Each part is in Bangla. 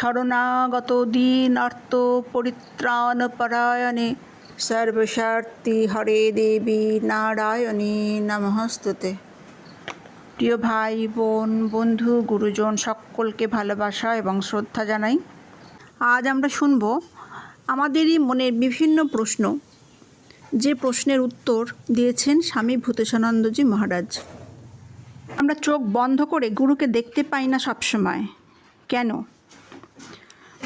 শরণাগত দীনার্ত পরিত্রাণপরায়ণে সর্বস্বার্থী হরে দেবী নারায়ণী নমস্তুতে প্রিয় ভাই, বোন, বন্ধু, গুরুজন, সকলকে ভালোবাসা এবং শ্রদ্ধা জানাই। আজ আমরা শুনব আমাদেরই মনের বিভিন্ন প্রশ্ন। যে প্রশ্নের উত্তর দিয়েছেন স্বামী ভূতেশানন্দজি মহারাজ। আমরা চোখ বন্ধ করে গুরুকে দেখতে পাই না সবসময়। কেন?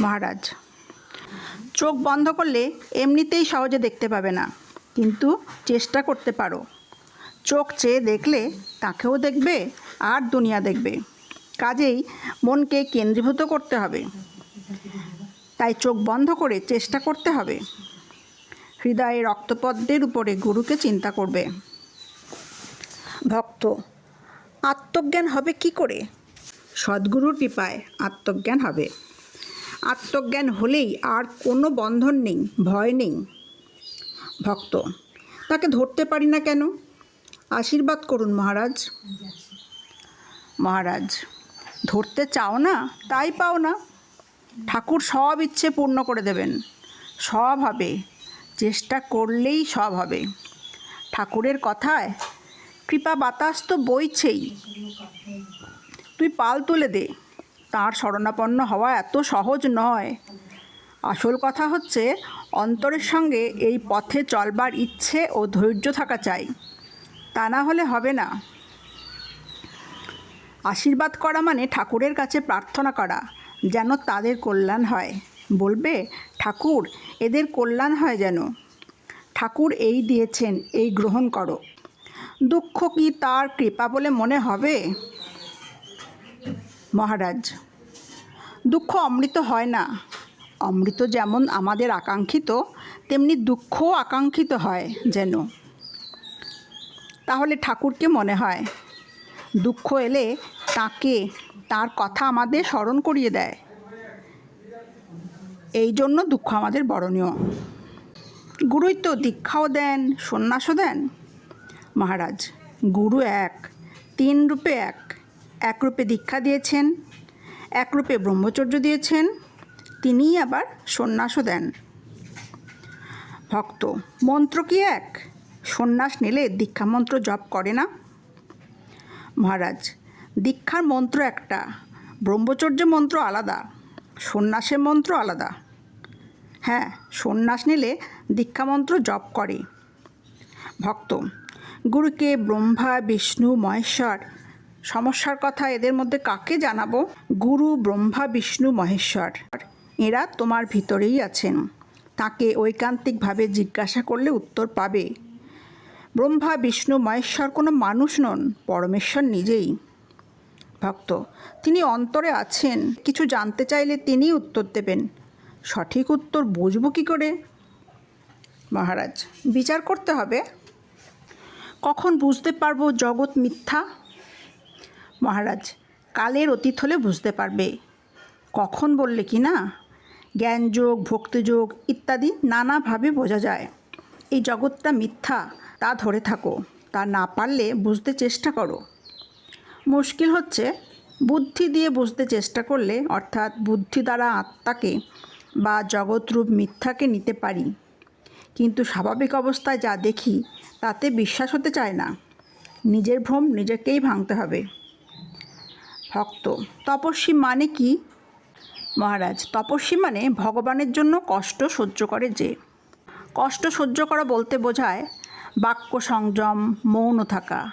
মহারাজ। চোখ বন্ধ করলে এমনিতেই সহজে দেখতে পাবে না, কিন্তু চেষ্টা করতে পারো। চোখ চেয়ে দেখলে তাকেও দেখবে আর দুনিয়া দেখবে। কাজেই মনকে কেন্দ্রীভূত করতে হবে। তাই চোখ বন্ধ করে চেষ্টা করতে হবে। হৃদয়ে রক্তপদ্মের উপরে গুরুকে চিন্তা করবে। ভক্ত, আত্মজ্ঞান হবে কি করে? সদ্গুরুর কৃপায় আত্মজ্ঞান হবে। আত্মজ্ঞান হলেই আর কোনো বন্ধন নেই, ভয় নেই। ভক্ত, তাকে ধরতে পারি না কেন? আশীর্বাদ করুন মহারাজ। মহারাজ, ধরতে চাও না? তাই পাও না। ঠাকুর সব ইচ্ছে পূর্ণ করে দেবেন। সব হবে। চেষ্টা করলেই সব হবে। ঠাকুরের কথায় কৃপা বাতাস তো বইছেই। তুই পাল তুলে দে। তার শরণাপন্ন হওয়া এত সহজ নয়। আসল কথা হচ্ছে, অন্তরের সঙ্গে এই পথে চলবার ইচ্ছে ও ধৈর্য থাকা চাই। তা না হলে হবে না। আশীর্বাদ করা মানে ঠাকুরের কাছে প্রার্থনা করা, যেন তাদের কল্যাণ হয়। বলবে, ঠাকুর, এদের কল্যাণ হয় যেন। ঠাকুর এই দিয়েছেন, এই গ্রহণ করো। দুঃখ কি তার কৃপা বলে মনে হবে? মহারাজ, দুঃখ অমৃত হয় না। অমৃত যেমন আমাদের আকাঙ্ক্ষিত তেমনি দুঃখও আকাঙ্ক্ষিত হয় যেন। তাহলে ঠাকুরকে মনে হয়, দুঃখ এলে তাকে, তার কথা আমাদের স্মরণ করিয়ে দেয়। এই জন্য দুঃখ আমাদের বরণীয়। গুরুই তো দীক্ষাও দেন, সন্ন্যাসও দেন। মহারাজ, গুরু এক, তিন রূপে এক। এক রূপে দীক্ষা দিয়েছেন এক রূপে ব্রহ্মচর্য দিয়েছেন, তিনিই আবার সন্ন্যাসও দেন। ভক্ত, মন্ত্র কি এক? সন্ন্যাস নিলে দীক্ষা মন্ত্র জপ করে না? মহারাজ, দীক্ষার মন্ত্র একটা, ব্রহ্মচর্য মন্ত্র আলাদা, সন্ন্যাসের মন্ত্র আলাদা। হ্যাঁ সন্ন্যাস নিলে দীক্ষা মন্ত্র জপ করে। ভক্ত, গুরুকে ব্রহ্মা, বিষ্ণু, মহেশ্বর সমস্যার কথা এদের মধ্যে কাকে জানাব? গুরু, ব্রহ্মা, বিষ্ণু, মহেশ্বর। এরা তোমার ভিতরেই আছেন। তাকে ঐকান্তিকভাবে জিজ্ঞাসা করলে উত্তর পাবে। ব্রহ্মা, বিষ্ণু, মহেশ্বর কোনো মানুষ নন, পরমেশ্বর নিজেই। ভক্ত, তিনি অন্তরে আছেন। কিছু জানতে চাইলে তিনিই উত্তর দেবেন। সঠিক উত্তর বুঝব কী করে? মহারাজ, বিচার করতে হবে। কখন বুঝতে পারব জগৎ মিথ্যা? মহারাজ, কালের অতীত হলে বুঝতে পারবে। কখন বললে কি না? জ্ঞানযোগ, ভক্তিযোগ ইত্যাদি নানাভাবে বোঝা যায়। এই জগৎটা মিথ্যা, তা ধরে থাকো। তা না পারলে বুঝতে চেষ্টা করো। মুশকিল হচ্ছে, বুদ্ধি দিয়ে বুঝতে চেষ্টা করলে, অর্থাৎ বুদ্ধি দ্বারা আত্মাকে বা জগৎরূপ মিথ্যাকে নিতে পারি। কিন্তু স্বাভাবিক অবস্থায় যা দেখি, তাতে বিশ্বাস হতে চায় না। নিজের ভ্রম নিজেকেই ভাঙতে হবে। ভক্ত। তপস্বী মানে কি? মহারাজ, তপস্বী মানে ভগবানের জন্য কষ্ট সহ্য করে যে। কষ্ট সহ্য করা বলতে বোঝায় বাক্য সংযম, মৌন থাকা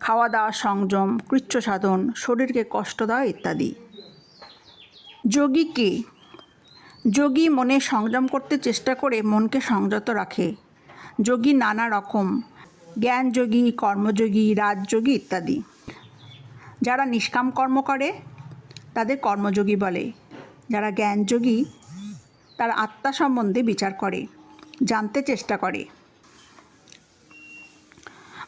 খাওয়া দাওয়া সংযম কৃচ্ছ সাধন শরীরকে কষ্ট দেওয়া ইত্যাদি। যোগী কে? যোগী মনে সংযম করতে চেষ্টা করে মনকে সংযত রাখে। যোগী নানা রকম, জ্ঞানযোগী, কর্মযোগী, রাজযোগী ইত্যাদি। যারা নিষ্কাম কর্ম করে, তাদের কর্মযোগী বলে। যারা জ্ঞানযোগী, তার আত্মা সম্বন্ধে বিচার করে, জানতে চেষ্টা করে।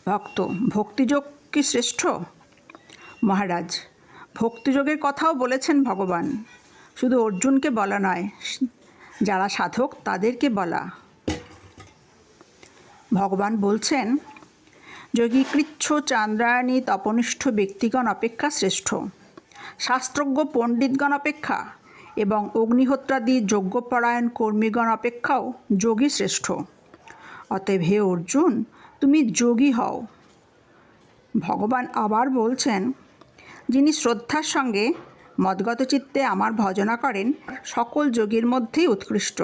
ভক্ত, ভক্তিযোগ কি শ্রেষ্ঠ? মহারাজ, ভক্তিযোগের কথাও বলেছেন ভগবান। শুধু অর্জুনকে বলা নয়, যারা সাধক তাদেরকে বলা। ভগবান বলছেন যোগী কৃচ্ছ চান্দ্রায়ণী তপনিষ্ঠ ব্যক্তিগণ অপেক্ষা শ্রেষ্ঠ। শাস্ত্রজ্ঞ পণ্ডিতগণ অপেক্ষা এবং অগ্নিহোত্রাদি যজ্ঞপরায়ণ কর্মীগণ অপেক্ষাও যোগী শ্রেষ্ঠ। অতএব হে অর্জুন, তুমি যোগী হও। ভগবান আবার বলছেন, যিনি শ্রদ্ধার সঙ্গে মদগত চিত্তে আমার ভজনা করেন, সকল যোগীর মধ্যেই উৎকৃষ্ট।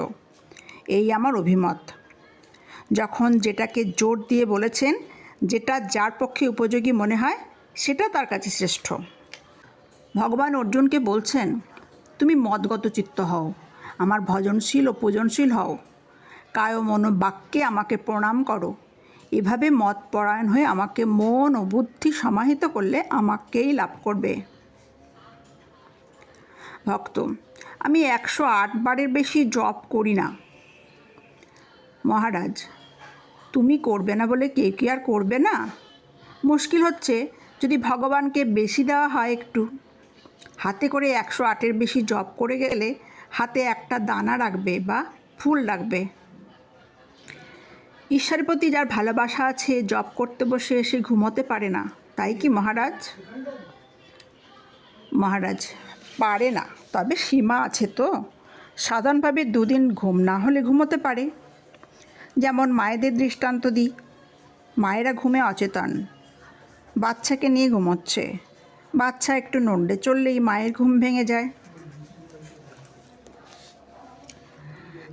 এই আমার অভিমত। যখন যেটাকে জোর দিয়ে বলেছেন যেটা যার পক্ষে উপযোগী মনে হয়, সেটা তার কাছে শ্রেষ্ঠ। ভগবান অর্জুনকে বলছেন, তুমি মদগত চিত্ত হও, আমার ভজনশীল ও পূজনশীল হও। কায় মনো বাক্যে আমাকে প্রণাম করো। এভাবে মত পরায়ণ হয়ে আমাকে মন ও বুদ্ধি সমাহিত করলে আমাকেই লাভ করবে। ভক্ত, আমি একশো আট বারের বেশি জপ করি না। মহারাজ তুমি করবে না বলে কে কি আর করবে না? মুশকিল হচ্ছে যদি ভগবানকে বেশি দেওয়া হয় একটু। হাতে করে একশো আটের বেশি জপ করে গেলে হাতে একটা দানা রাখবে বা ফুল রাখবে। ঈশ্বরের প্রতি যার ভালোবাসা আছে, জপ করতে বসে সে ঘুমোতে পারে না। তাই কি মহারাজ? মহারাজ পারে না, তবে সীমা আছে তো। সাধারণভাবে দুদিন ঘুম না হলে ঘুমোতে পারে। যেমন মায়েদের দৃষ্টান্ত দিই। মায়েরা ঘুমে অচেতন। বাচ্চাকে নিয়ে ঘুমোচ্ছে। বাচ্চা একটু নড়লে চললেই মায়ের ঘুম ভেঙে যায়।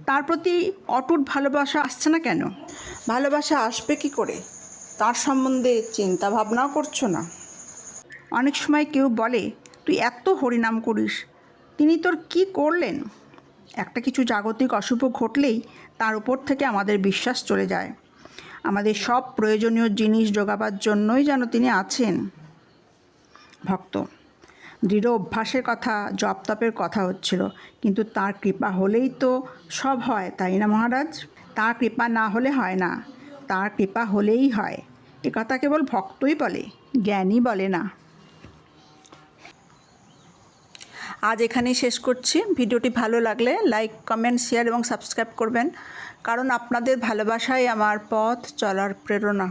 তার প্রতি অটুট ভালোবাসা আসছে না কেন? ভালোবাসা আসবে কি করে? তার সম্বন্ধে চিন্তা ভাবনাও করছ না? অনেক সময় কেউ বলে তুই এত হরিনাম করিস। তিনি তোর কি করলেন? একটা কিছু জাগতিক অশুভ ঘটলেই তার উপর থেকে আমাদের বিশ্বাস চলে যায়। আমাদের সব প্রয়োজনীয় জিনিস যোগাবার জন্যই যেন তিনি আছেন। ভক্ত, দৃঢ় অভ্যাসের কথা জপ তপের কথা হচ্ছিল, কিন্তু তার কৃপা হলেই তো সব হয়, তাই না মহারাজ? তার কৃপা না হলে হয় না, তার কৃপা হলেই হয়। এ কথা কেবল ভক্তই বলে, জ্ঞানী বলে না। আজ এখানেই শেষ করছি। ভিডিওটি ভালো লাগলে লাইক কমেন্ট শেয়ার এবং সাবস্ক্রাইব করবেন। কারণ আপনাদের ভালোবাসাই আমার পথ চলার প্রেরণা।